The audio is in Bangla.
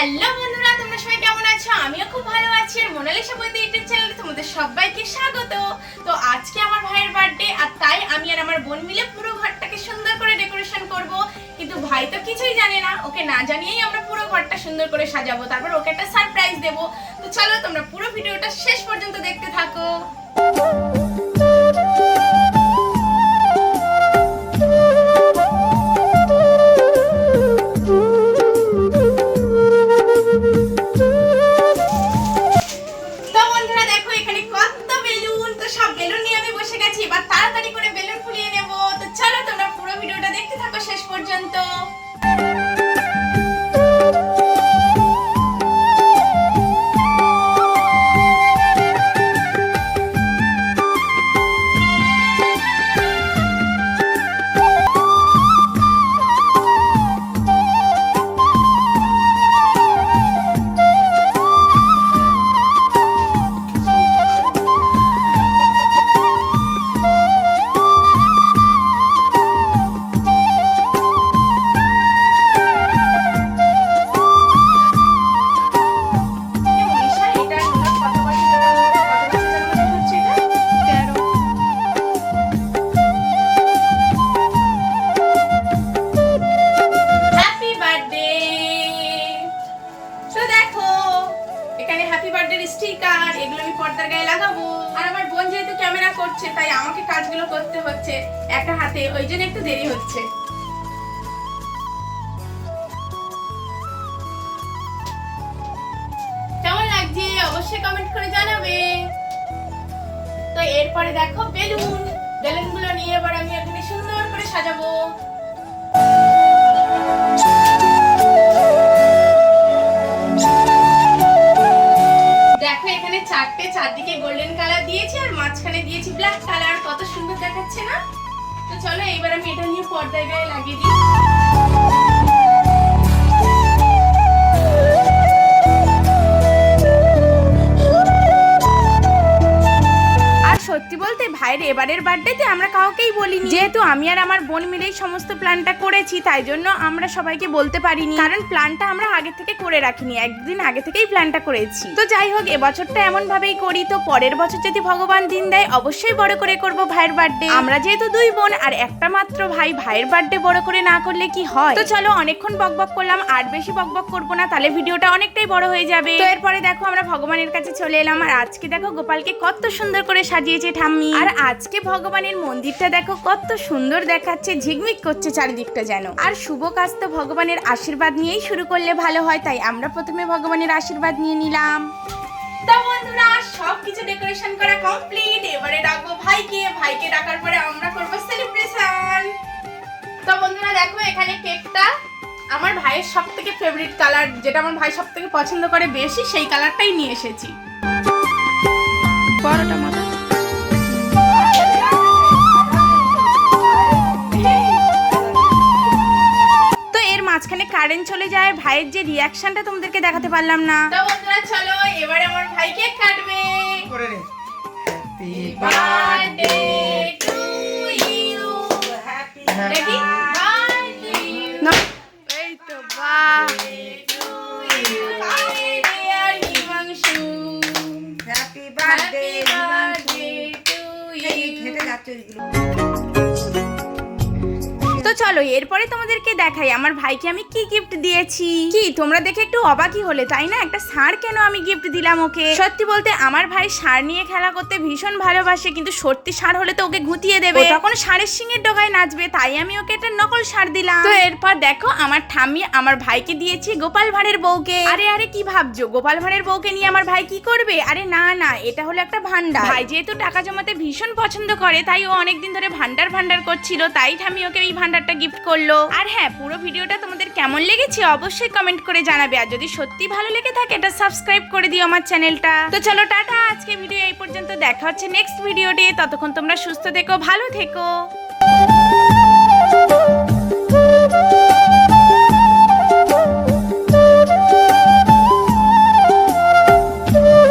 হ্যালো বন্ধুরা, তোমরা সবাই কেমন আছো? আমিও খুব ভালো আছি আর মোনালিসা বইতে ইউটিউব চ্যানেলে তোমাদের সবাইকে স্বাগত। তো আজকে আমার ভাইয়ের বার্থডে আর তাই আমি আর আমার বোন মিলে পুরো ঘরটাকে সুন্দর করে ডেকোরেশন করব। কিন্তু ভাই তো কিছুই জানে না, ওকে না জানিয়েই আমরা পুরো ঘরটা সুন্দর করে সাজাবো। তারপর ওকে একটা সারপ্রাইজ দেবো। তো চলো তোমরা পুরো ভিডিওটা শেষ পর্যন্ত দেখতে থাকো। তাড়াতাড়ি করে বেলুন ফুলিয়ে নেব। তো চলো তোমরা পুরো ভিডিওটা দেখতে থাকো শেষ পর্যন্ত। বার্থডে স্টিকার এগুলো আমি পর্দার গায়ে লাগাবো। আর আমার বোন যেহেতু ক্যামেরা করছে, তাই আমাকে কাজগুলো করতে হচ্ছে একা হাতে, ওই জন্য একটু দেরি হচ্ছে। কেমন লাগছে? অবশ্যই কমেন্ট করে জানাবে। তো এরপরে দেখো বেলুন। বেলুনগুলো নিয়ে এবার আমি এখানে সুন্দর করে সাজাবো। মাঝখানে দিয়েছি। ব্ল্যাক কালার কত সুন্দর দেখাচ্ছে না? তো চলো এইবার আমি এটা নিয়ে পর্দায় গায়ে লাগিয়ে দিই। আর সত্যি বলতে ভাইয়ের এবারের বলিনি যেহেতু আমি আর আমার বোন মিলেই সমস্ত প্ল্যানটা করেছি, তাই জন্য আমরা সবাইকে বলতে পারিনি। কারণ প্ল্যানটা আমরা আগে থেকে করে রাখিনি, একদিন আগে থেকেই প্ল্যানটা করেছি। তো যাই হোক, এবছরটা এমন ভাবেই করি, তো পরের বছর যদি ভগবান দিন দেয়, অবশ্যই বড় করে করব ভাইয়ের বার্থডে আমরা যেহেতু দুই বোন, আর একটা মাত্র ভাই, ভাইয়ের বার্থডে বড় করে না করলে কি হয়? তো চলো, অনেকক্ষণ বকবক করলাম, আর বেশি বকবক করব না, তাহলে ভিডিওটা অনেকটাই বড় হয়ে যাবে। তো এরপরে দেখো, আমরা ভগবানের কাছে চলে এলাম, আর আজকে দেখো, গোপালকে কত সুন্দর করে সাজিয়েছে ঠাম্মি। আর আজকে ভগবানের মন্দিরটা দেখো, কত সুন্দর দেখাচ্ছে, ঝিকমিক করছে চারিদিকটা যেন। আর শুভ কাজ তো ভগবানের আশীর্বাদ নিয়েই শুরু করলে ভালো হয়, তাই আমরা প্রথমে ভগবানের আশীর্বাদ নিয়ে নিলাম। তো বন্ধুরা, সবকিছু ডেকোরেশন করা কমপ্লিট এবারে ডাকবো ভাইকে। ভাইকে ডাকার পরে আমরা করব সেলিব্রেশন তো বন্ধুরা, দেখো এখানে কেকটা আমার ভাইয়ের সব থেকে ফেভারিট কালার যেটা আমার ভাই সব থেকে পছন্দ করে বেশি, সেই কালারটাই নিয়ে এসেছি। বড়টা মাথা মাঝখানে কারেন্ট চলে যায় ভাইয়ের যে রিয়াকশনটা তোমাদেরকে দেখাতে পারলাম না। তো বন্ধুরা চলো এবারে আমার ভাই কেক কাটবে। করে নে। Happy birthday to you happy ready birthday না এই তো বাহ। হ্যাপি বার্থডে হেঁটে যাচ্ছে ওইগুলো। তো চলো এরপরে তোমাদেরকে দেখাই আমার ভাইকে আমি কি গিফট দিয়েছি? কি তোমরা দেখে একটু অবাকই হলে তাই না? একটা সার কেন আমি গিফট দিলাম ওকে? সত্যি বলতে আমার ভাই সার নিয়ে খেলা করতে ভীষণ ভালোবাসে কিন্তু সত্যি সার হলে তো ওকে ঘুতিয়ে দেবে। তখন ষাঁড়ের সিংহের ডগায় নাচবে তাই আমি ওকে একটা নকল সার দিলাম। তো এরপর দেখো আমার ঠাম্মি আমার ভাইকে দিয়েছি গোপাল ভাঁড়ের বউকে। আরে আরে কি ভাবছ? গোপাল ভাঁড়ের বউকে নিয়ে আমার ভাই কি করবে? আরে না না এটা হলো একটা ভান্ডার ভাই যেহেতু টাকা জমাতে ভীষণ পছন্দ করে তাই ও অনেকদিন ধরে ভান্ডার ভান্ডার করছিল তাই ঠাম্মি ওকে এই ভান্ডারটা গিফট করল। আর হ্যাঁ পুরো ভিডিওটা তোমাদের কেমন লেগেছে অবশ্যই কমেন্ট করে জানাবে। আর যদি সত্যি ভালো লেগে থাকে, এটা সাবস্ক্রাইব করে দিও আমার চ্যানেলটা তো চলো, টাটা আজকে ভিডিও এই পর্যন্ত। দেখা হচ্ছে নেক্সট ভিডিওতে ততক্ষণ তোমরা সুস্থ থেকো, ভালো থেকো।